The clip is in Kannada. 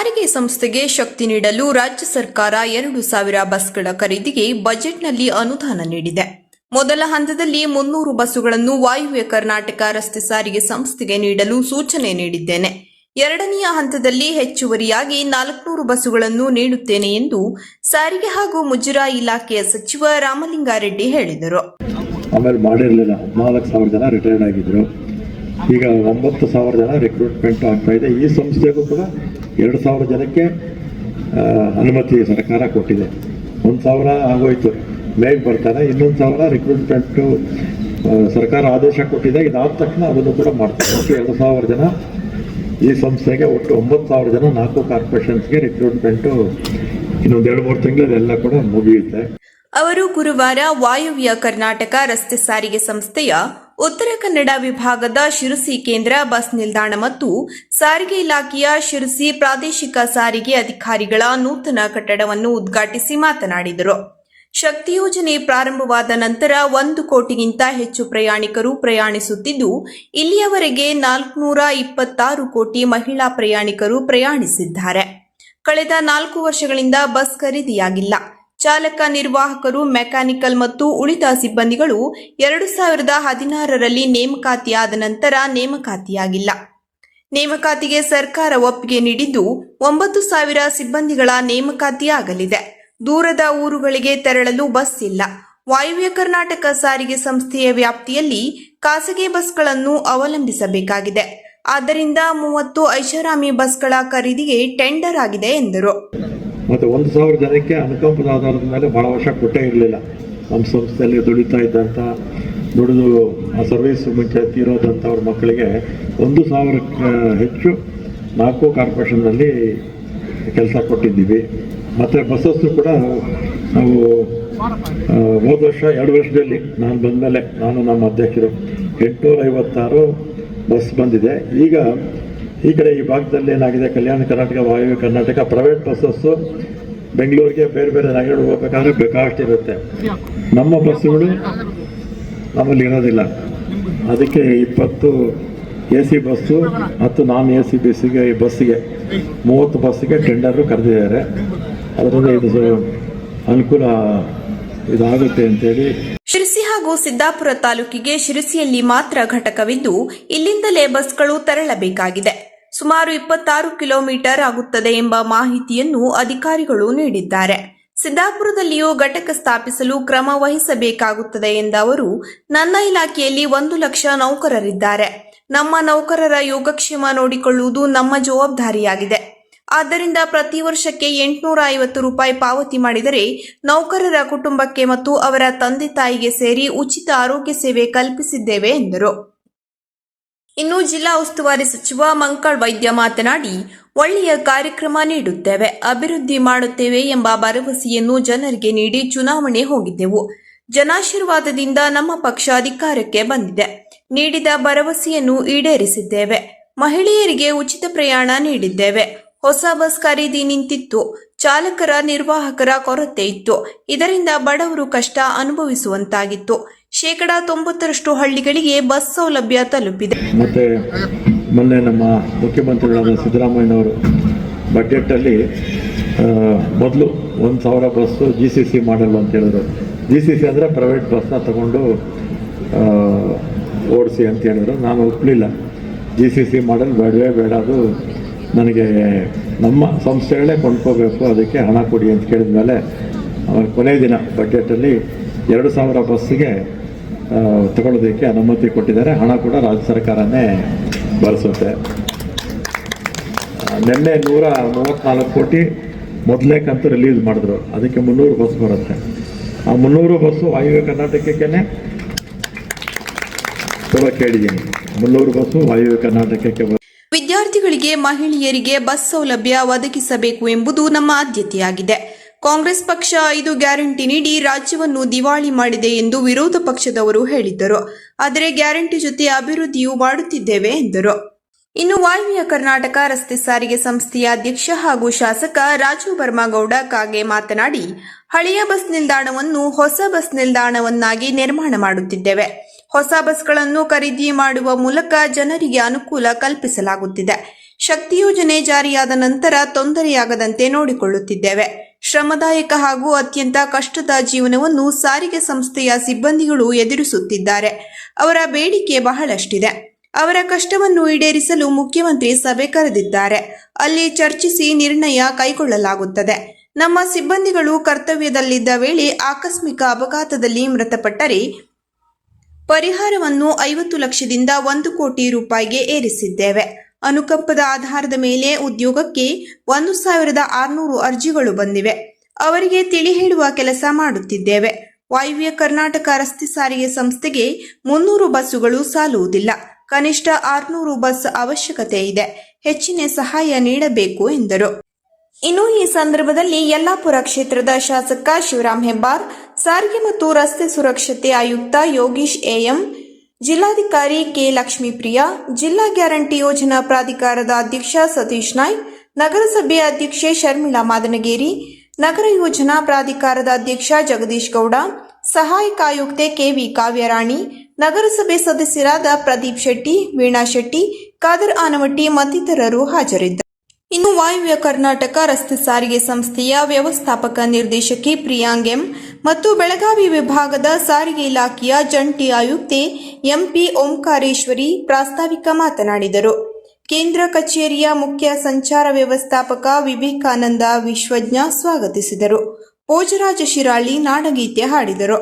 ಸಾರಿಗೆ ಸಂಸ್ಥೆಗೆ ಶಕ್ತಿ ನೀಡಲು ರಾಜ್ಯ ಸರ್ಕಾರ ಎರಡು ಸಾವಿರ ಬಸ್ಗಳ ಖರೀದಿಗೆ ಬಜೆಟ್ನಲ್ಲಿ ಅನುದಾನ ನೀಡಿದೆ. ಮೊದಲ ಹಂತದಲ್ಲಿ ಮುನ್ನೂರು ಬಸ್ಸುಗಳನ್ನು ವಾಯುವ್ಯ ಕರ್ನಾಟಕ ರಸ್ತೆ ಸಾರಿಗೆ ಸಂಸ್ಥೆಗೆ ನೀಡಲು ಸೂಚನೆ ನೀಡಿದ್ದೇನೆ. ಎರಡನೆಯ ಹಂತದಲ್ಲಿ ಹೆಚ್ಚುವರಿಯಾಗಿ ನಾಲ್ಕುನೂರು ಬಸ್ಸುಗಳನ್ನು ನೀಡುತ್ತೇನೆ ಎಂದು ಸಾರಿಗೆ ಹಾಗೂ ಮುಜರಾಯಿ ಇಲಾಖೆಯ ಸಚಿವ ರಾಮಲಿಂಗಾರೆಡ್ಡಿ ಹೇಳಿದರು. ಆಮೇಲೆ ಮಾಡಿರಲಿಲ್ಲ. ಹದಿನಾಲ್ಕು ಜನ ರಿಟೈರ್ಡ್ ಆಗಿದ್ರು. ಈಗ ಒಂಬತ್ತು ಸಾವಿರ ಜನ ರಿಕ್ರೂಟ್ಮೆಂಟ್ ಆಗ್ತಾ ಇದೆ. ಈ ಸಂಸ್ಥೆಗೂ ಕೂಡ ಎರಡು ಸಾವಿರ ಜನಕ್ಕೆ ಅನುಮತಿ ಸರ್ಕಾರ ಕೊಟ್ಟಿದೆ. ಒಂದು ಸಾವಿರ ಆಗೋಯ್ತು. ಮೇಗೆ ಬರ್ತಾರೆ. ಇನ್ನೊಂದು ಸಾವಿರ ರಿಕ್ರೂಟ್ಮೆಂಟು ಸರ್ಕಾರ ಆದೇಶ ಕೊಟ್ಟಿದೆ. ಇದಾದ ತಕ್ಷಣ ಅದನ್ನು ಕೂಡ ಮಾಡ್ತಾರೆ. ಒಟ್ಟು ಎರಡು ಸಾವಿರ ಜನ ಈ ಸಂಸ್ಥೆಗೆ ಒಟ್ಟು ಒಂಬತ್ತು ಸಾವಿರ ಜನ ನಾಲ್ಕು ಕಾರ್ಪೊರೇಷನ್ಸ್ಗೆ ರಿಕ್ರೂಟ್ಮೆಂಟು ಇನ್ನೊಂದು ಎರಡು ಮೂರು ತಿಂಗಳು ಅದೆಲ್ಲ ಕೂಡ ಮುಗಿಯುತ್ತೆ. ಅವರು ಗುರುವಾರ ವಾಯುವ್ಯ ಕರ್ನಾಟಕ ರಸ್ತೆ ಸಾರಿಗೆ ಸಂಸ್ಥೆಯ ಉತ್ತರ ಕನ್ನಡ ವಿಭಾಗದ ಶಿರಸಿ ಕೇಂದ್ರ ಬಸ್ ನಿಲ್ದಾಣ ಮತ್ತು ಸಾರಿಗೆ ಇಲಾಖೆಯ ಶಿರಸಿ ಪ್ರಾದೇಶಿಕ ಸಾರಿಗೆ ಅಧಿಕಾರಿಗಳ ನೂತನ ಕಟ್ಟಡವನ್ನು ಉದ್ಘಾಟಿಸಿ ಮಾತನಾಡಿದರು. ಶಕ್ತಿ ಯೋಜನೆ ಪ್ರಾರಂಭವಾದ ನಂತರ ಒಂದು ಕೋಟಿಗಿಂತ ಹೆಚ್ಚು ಪ್ರಯಾಣಿಕರು ಪ್ರಯಾಣಿಸುತ್ತಿದ್ದು, ಇಲ್ಲಿಯವರೆಗೆ ನಾಲ್ಕುನೂರ ಇಪ್ಪತ್ತಾರು ಕೋಟಿ ಮಹಿಳಾ ಪ್ರಯಾಣಿಕರು ಪ್ರಯಾಣಿಸಿದ್ದಾರೆ. ಕಳೆದ ನಾಲ್ಕು ವರ್ಷಗಳಿಂದ ಬಸ್ ಖರೀದಿಯಾಗಿಲ್ಲ. ಚಾಲಕ, ನಿರ್ವಾಹಕರು, ಮೆಕ್ಯಾನಿಕಲ್ ಮತ್ತು ಉಳಿದ ಸಿಬ್ಬಂದಿಗಳು ಎರಡು ಸಾವಿರದ ಹದಿನಾರರಲ್ಲಿ ನೇಮಕಾತಿಯಾದ ನಂತರ ನೇಮಕಾತಿಯಾಗಿಲ್ಲ. ನೇಮಕಾತಿಗೆ ಸರ್ಕಾರ ಒಪ್ಪಿಗೆ ನೀಡಿದ್ದು ಒಂಬತ್ತು ಸಾವಿರ ಸಿಬ್ಬಂದಿಗಳ ನೇಮಕಾತಿಯಾಗಲಿದೆ. ದೂರದ ಊರುಗಳಿಗೆ ತೆರಳಲು ಬಸ್ ಇಲ್ಲ. ವಾಯುವ್ಯ ಕರ್ನಾಟಕ ಸಾರಿಗೆ ಸಂಸ್ಥೆಯ ವ್ಯಾಪ್ತಿಯಲ್ಲಿ ಖಾಸಗಿ ಬಸ್ಗಳನ್ನು ಅವಲಂಬಿಸಬೇಕಾಗಿದೆ. ಆದ್ದರಿಂದ ಮೂವತ್ತು ಐಷಾರಾಮಿ ಬಸ್ಗಳ ಖರೀದಿಗೆ ಟೆಂಡರ್ ಆಗಿದೆ ಎಂದರು. ಮತ್ತು ಒಂದು ಸಾವಿರ ಜನಕ್ಕೆ ಅನುಕಂಪದ ಆಧಾರದ ಮೇಲೆ ಭಾಳ ವರ್ಷ ಕೊಟ್ಟೇ ಇರಲಿಲ್ಲ. ನಮ್ಮ ಸಂಸ್ಥೆಯಲ್ಲಿ ದುಡಿತಾ ಇದ್ದಂಥ ದುಡಿದು ಆ ಸರ್ವಿಸ್ ಮುಂಚೆ ತೀರೋದಂಥವ್ರ ಮಕ್ಕಳಿಗೆ ಒಂದು ಸಾವಿರಕ್ಕೆ ಹೆಚ್ಚು ನಾಲ್ಕು ಕಾರ್ಪೊರೇಷನ್ನಲ್ಲಿ ಕೆಲಸ ಕೊಟ್ಟಿದ್ದೀವಿ. ಮತ್ತು ಬಸ್ಸಸ್ಸು ಕೂಡ ನಾವು ಹೋದ ವರ್ಷ ಎರಡು ವರ್ಷದಲ್ಲಿ ನಾನು ಬಂದಮೇಲೆ, ನಾನು ನಮ್ಮ ಅಧ್ಯಕ್ಷರು ಎಂಟುನೂರ ಐವತ್ತಾರು ಬಸ್ ಬಂದಿದೆ. ಈಗ ಈ ಕಡೆ ಈ ಭಾಗದಲ್ಲಿ ಏನಾಗಿದೆ? ಕಲ್ಯಾಣ ಕರ್ನಾಟಕ, ವಾಯುವ್ಯ ಕರ್ನಾಟಕ, ಪ್ರೈವೇಟ್ ಬಸ್ಸಸ್ಸು ಬೆಂಗಳೂರಿಗೆ ಬೇರೆ ಬೇರೆ ನಗರಗಳು ಹೋಗ್ಬೇಕಾದ್ರೆ ಬೇಕಾಷ್ಟು ಇರುತ್ತೆ. ನಮ್ಮ ಬಸ್ಸುಗಳು ನಮ್ಮಲ್ಲಿ ಇರೋದಿಲ್ಲ. ಅದಕ್ಕೆ ಇಪ್ಪತ್ತು ಎ ಸಿ ಬಸ್ಸು ಮತ್ತು ನಾನ್ ಎ ಸಿ ಬಸ್ಸಿಗೆ ಬಸ್ಸಿಗೆ ಮೂವತ್ತು ಬಸ್ಸಿಗೆ ಟೆಂಡರು ಕರೆದಿದ್ದಾರೆ. ಅದರಿಂದ ಇದು ಅನುಕೂಲ ಇದಾಗುತ್ತೆ ಅಂತೇಳಿ. ಶಿರಸಿ ಹಾಗೂ ಸಿದ್ದಾಪುರ ತಾಲೂಕಿಗೆ ಶಿರಸಿಯಲ್ಲಿ ಮಾತ್ರ ಘಟಕವಿದ್ದು ಇಲ್ಲಿಂದಲೇ ಬಸ್ಗಳು ತೆರಳಬೇಕಾಗಿದೆ. ಸುಮಾರು ಇಪ್ಪತ್ತಾರು ಕಿಲೋಮೀಟರ್ ಆಗುತ್ತದೆ ಎಂಬ ಮಾಹಿತಿಯನ್ನು ಅಧಿಕಾರಿಗಳು ನೀಡಿದ್ದಾರೆ. ಸಿದ್ದಾಪುರದಲ್ಲಿಯೂ ಘಟಕ ಸ್ಥಾಪಿಸಲು ಕ್ರಮ ವಹಿಸಬೇಕಾಗುತ್ತದೆ ಎಂದ ಅವರು, ನನ್ನ ಇಲಾಖೆಯಲ್ಲಿ ಒಂದು ಲಕ್ಷ ನೌಕರರಿದ್ದಾರೆ. ನಮ್ಮ ನೌಕರರ ಯೋಗಕ್ಷೇಮ ನೋಡಿಕೊಳ್ಳುವುದು ನಮ್ಮ ಜವಾಬ್ದಾರಿಯಾಗಿದೆ. ಆದ್ದರಿಂದ ಪ್ರತಿ ವರ್ಷಕ್ಕೆ ಎಂಟುನೂರ ಐವತ್ತು ರೂಪಾಯಿ ಪಾವತಿ ಮಾಡಿದರೆ ನೌಕರರ ಕುಟುಂಬಕ್ಕೆ ಮತ್ತು ಅವರ ತಂದೆ ತಾಯಿಗೆ ಸೇರಿ ಉಚಿತ ಆರೋಗ್ಯ ಸೇವೆ ಕಲ್ಪಿಸಿದ್ದೇವೆ ಎಂದರು. ಇನ್ನು ಜಿಲ್ಲಾ ಉಸ್ತುವಾರಿ ಸಚಿವ ಮಂಕಳ್ ವೈದ್ಯ ಮಾತನಾಡಿ, ಒಳ್ಳೆಯ ಕಾರ್ಯಕ್ರಮ ನೀಡುತ್ತೇವೆ, ಅಭಿವೃದ್ಧಿ ಮಾಡುತ್ತೇವೆ ಎಂಬ ಭರವಸೆಯನ್ನು ಜನರಿಗೆ ನೀಡಿ ಚುನಾವಣೆ ಹೋಗಿದ್ದೆವು. ಜನಾಶೀರ್ವಾದದಿಂದ ನಮ್ಮ ಪಕ್ಷ ಅಧಿಕಾರಕ್ಕೆ ಬಂದಿದೆ. ನೀಡಿದ ಭರವಸೆಯನ್ನು ಈಡೇರಿಸಿದ್ದೇವೆ. ಮಹಿಳೆಯರಿಗೆ ಉಚಿತ ಪ್ರಯಾಣ ನೀಡಿದ್ದೇವೆ. ಹೊಸ ಬಸ್ ಖರೀದಿ ನಿಂತಿತ್ತು. ಚಾಲಕರ ನಿರ್ವಾಹಕರ ಕೊರತೆ ಇತ್ತು. ಇದರಿಂದ ಬಡವರು ಕಷ್ಟ ಅನುಭವಿಸುವಂತಾಗಿತ್ತು. ಶೇಕಡಾ ತೊಂಬತ್ತರಷ್ಟು ಹಳ್ಳಿಗಳಿಗೆ ಬಸ್ ಸೌಲಭ್ಯ ತಲುಪಿದೆ. ಮತ್ತೆ ಮೊನ್ನೆ ನಮ್ಮ ಮುಖ್ಯಮಂತ್ರಿಗಳಾದ ಸಿದ್ದರಾಮಯ್ಯನವರು ಬಜೆಟಲ್ಲಿ ಮೊದಲು ಒಂದು ಸಾವಿರ bus G C C model ಅಂತ ಹೇಳಿದ್ರು. ಜಿ ಸಿ ಸಿ ಅಂದರೆ ಪ್ರೈವೇಟ್ ಬಸ್ನ ತಗೊಂಡು ಓಡಿಸಿ ಅಂತ ಹೇಳಿದ್ರು. ನಾನು ಒಪ್ಪಲಿಲ್ಲ ಜಿ ಸಿ ಸಿ ಮಾಡಲ್ ಬೇಡವೇ ಬೇಡ ಅದು ನನಗೆ ನಮ್ಮ ಸಂಸ್ಥೆಗಳೇ ಕೊಂಡ್ಕೋಬೇಕು, ಅದಕ್ಕೆ ಹಣ ಕೊಡಿ ಅಂತ ಕೇಳಿದ ಮೇಲೆ ಕೊನೆಯ ದಿನ ಬಜೆಟಲ್ಲಿ ಎರಡು ಸಾವಿರ ಬಸ್ಸಿಗೆ ತಗೊಳ್ಳೋದಕ್ಕೆ ಅನುಮತಿ ಕೊಟ್ಟಿದ್ದಾರೆ. ಹಣ ಕೂಡ ರಾಜ್ಯ ಸರ್ಕಾರನೇ ಬಳಸುತ್ತೆ. ನಿನ್ನೆ ನೂರ ಮೂವತ್ತ್ನಾಲ್ಕು ಕೋಟಿ ಮೊದಲೇ ಕಂತು ರಿಲೀಸ್ ಮಾಡಿದ್ರು. ಅದಕ್ಕೆ ಮುನ್ನೂರು ಬಸ್ ಬರುತ್ತೆ. ಆ ಮುನ್ನೂರು ಬಸ್ಸು ವಾಯುವ್ಯ ಕರ್ನಾಟಕಕ್ಕೇ ಕೇಳಿದ್ದೀನಿ. ಮುನ್ನೂರು ಬಸ್ಸು ವಾಯುವ್ಯ ಕರ್ನಾಟಕಕ್ಕೆ ವಿದ್ಯಾರ್ಥಿಗಳಿಗೆ ಮಹಿಳೆಯರಿಗೆ ಬಸ್ ಸೌಲಭ್ಯ ಒದಗಿಸಬೇಕು ಎಂಬುದು ನಮ್ಮ ಆದ್ಯತೆಯಾಗಿದೆ. ಕಾಂಗ್ರೆಸ್ ಪಕ್ಷ ಐದು ಗ್ಯಾರಂಟಿ ನೀಡಿ ರಾಜ್ಯವನ್ನು ದಿವಾಳಿ ಮಾಡಿದೆ ಎಂದು ವಿರೋಧ ಪಕ್ಷದವರು ಹೇಳಿದ್ದರು. ಆದರೆ ಗ್ಯಾರಂಟಿ ಜೊತೆ ಅಭಿವೃದ್ಧಿಯೂ ಮಾಡುತ್ತಿದ್ದೇವೆ ಎಂದರು. ಇನ್ನು ವಾಯುವ್ಯ ಕರ್ನಾಟಕ ರಸ್ತೆ ಸಾರಿಗೆ ಸಂಸ್ಥೆಯ ಅಧ್ಯಕ್ಷ ಹಾಗೂ ಶಾಸಕ ರಾಜು ಬರ್ಮಾಗೌಡ ಕಾಗೆ ಮಾತನಾಡಿ, ಹಳೆಯ ಬಸ್ ನಿಲ್ದಾಣವನ್ನು ಹೊಸ ಬಸ್ ನಿಲ್ದಾಣವನ್ನಾಗಿ ನಿರ್ಮಾಣ ಮಾಡುತ್ತಿದ್ದೇವೆ. ಹೊಸ ಬಸ್ಗಳನ್ನು ಖರೀದಿ ಮಾಡುವ ಮೂಲಕ ಜನರಿಗೆ ಅನುಕೂಲ ಕಲ್ಪಿಸಲಾಗುತ್ತಿದೆ. ಶಕ್ತಿ ಯೋಜನೆ ಜಾರಿಯಾದ ನಂತರ ತೊಂದರೆಯಾಗದಂತೆ ನೋಡಿಕೊಳ್ಳುತ್ತಿದ್ದೇವೆ. ಶ್ರಮದಾಯಕ ಹಾಗೂ ಅತ್ಯಂತ ಕಷ್ಟದ ಜೀವನವನ್ನು ಸಾರಿಗೆ ಸಂಸ್ಥೆಯ ಸಿಬ್ಬಂದಿಗಳು ಎದುರಿಸುತ್ತಿದ್ದಾರೆ. ಅವರ ಬೇಡಿಕೆ ಬಹಳಷ್ಟಿದೆ. ಅವರ ಕಷ್ಟವನ್ನು ಈಡೇರಿಸಲು ಮುಖ್ಯಮಂತ್ರಿ ಸಭೆ ಕರೆದಿದ್ದಾರೆ. ಅಲ್ಲಿ ಚರ್ಚಿಸಿ ನಿರ್ಣಯ ಕೈಗೊಳ್ಳಲಾಗುತ್ತದೆ. ನಮ್ಮ ಸಿಬ್ಬಂದಿಗಳು ಕರ್ತವ್ಯದಲ್ಲಿದ್ದ ವೇಳೆ ಆಕಸ್ಮಿಕ ಅಪಘಾತದಲ್ಲಿ ಮೃತಪಟ್ಟರೆ ಪರಿಹಾರವನ್ನು ಐವತ್ತು ಲಕ್ಷದಿಂದ ಒಂದು ಕೋಟಿ ರೂಪಾಯಿಗೆ ಏರಿಸಿದ್ದೇವೆ. ಅನುಕಂಪದ ಆಧಾರದ ಮೇಲೆ ಉದ್ಯೋಗಕ್ಕೆ ಒಂದು ಸಾವಿರದ ಆರುನೂರು ಅರ್ಜಿಗಳು ಬಂದಿವೆ. ಅವರಿಗೆ ತಿಳಿ ಹೇಳುವ ಕೆಲಸ ಮಾಡುತ್ತಿದ್ದೇವೆ. ವಾಯುವ್ಯ ಕರ್ನಾಟಕ ರಸ್ತೆ ಸಾರಿಗೆ ಸಂಸ್ಥೆಗೆ ಮುನ್ನೂರು ಬಸ್ಸುಗಳು ಸಾಲುವುದಿಲ್ಲ. ಕನಿಷ್ಠ ಆರುನೂರು ಬಸ್ ಅವಶ್ಯಕತೆ ಇದೆ. ಹೆಚ್ಚಿನ ಸಹಾಯ ನೀಡಬೇಕು ಎಂದರು. ಇನ್ನು ಈ ಸಂದರ್ಭದಲ್ಲಿ ಯಲ್ಲಾಪುರ ಕ್ಷೇತ್ರದ ಶಾಸಕ ಶಿವರಾಮ್ ಹೆಬ್ಬಾರ್, ಸಾರಿಗೆ ಮತ್ತು ರಸ್ತೆ ಸುರಕ್ಷತೆ ಆಯುಕ್ತ ಯೋಗೀಶ್ ಎಎಂ ಜಿಲ್ಲಾಧಿಕಾರಿ ಕೆ ಲಕ್ಷ್ಮೀಪ್ರಿಯಾ, ಜಿಲ್ಲಾ ಗ್ಯಾರಂಟಿ ಯೋಜನಾ ಪ್ರಾಧಿಕಾರದ ಅಧ್ಯಕ್ಷ ಸತೀಶ್ ನಾಯ್, ನಗರಸಭೆ ಅಧ್ಯಕ್ಷೆ ಶರ್ಮಿಳಾ ಮಾದನಗೇರಿ, ನಗರ ಯೋಜನಾ ಪ್ರಾಧಿಕಾರದ ಅಧ್ಯಕ್ಷ ಜಗದೀಶ್ ಗೌಡ, ಸಹಾಯಕ ಆಯುಕ್ತೆ ಕೆವಿ ಕಾವ್ಯರಾಣಿ, ನಗರಸಭೆ ಸದಸ್ಯರಾದ ಪ್ರದೀಪ್ ಶೆಟ್ಟಿ, ವೀಣಾ ಶೆಟ್ಟಿ, ಖಾದರ್ ಆನವಟ್ಟಿ ಮತ್ತಿತರರು ಹಾಜರಿದ್ದರು ಇನ್ನು ವಾಯುವ್ಯ ಕರ್ನಾಟಕ ರಸ್ತೆ ಸಾರಿಗೆ ಸಂಸ್ಥೆಯ ವ್ಯವಸ್ಥಾಪಕ ನಿರ್ದೇಶಕಿ ಪ್ರಿಯಾಂಗ್ ಎಂ ಮತ್ತು ಬೆಳಗಾವಿ ವಿಭಾಗದ ಸಾರಿಗೆ ಇಲಾಖೆಯ ಜಂಟಿ ಆಯುಕ್ತೆ ಎಂಪಿ ಓಂಕಾರೇಶ್ವರಿ ಪ್ರಾಸ್ತಾವಿಕ ಮಾತನಾಡಿದರು. ಕೇಂದ್ರ ಕಚೇರಿಯ ಮುಖ್ಯ ಸಂಚಾರ ವ್ಯವಸ್ಥಾಪಕ ವಿವೇಕಾನಂದ ವಿಶ್ವಜ್ಞ ಸ್ವಾಗತಿಸಿದರು. ಪೋಜರಾಜ ಶಿರಾಳಿ ನಾಡಗೀತೆ ಹಾಡಿದರು.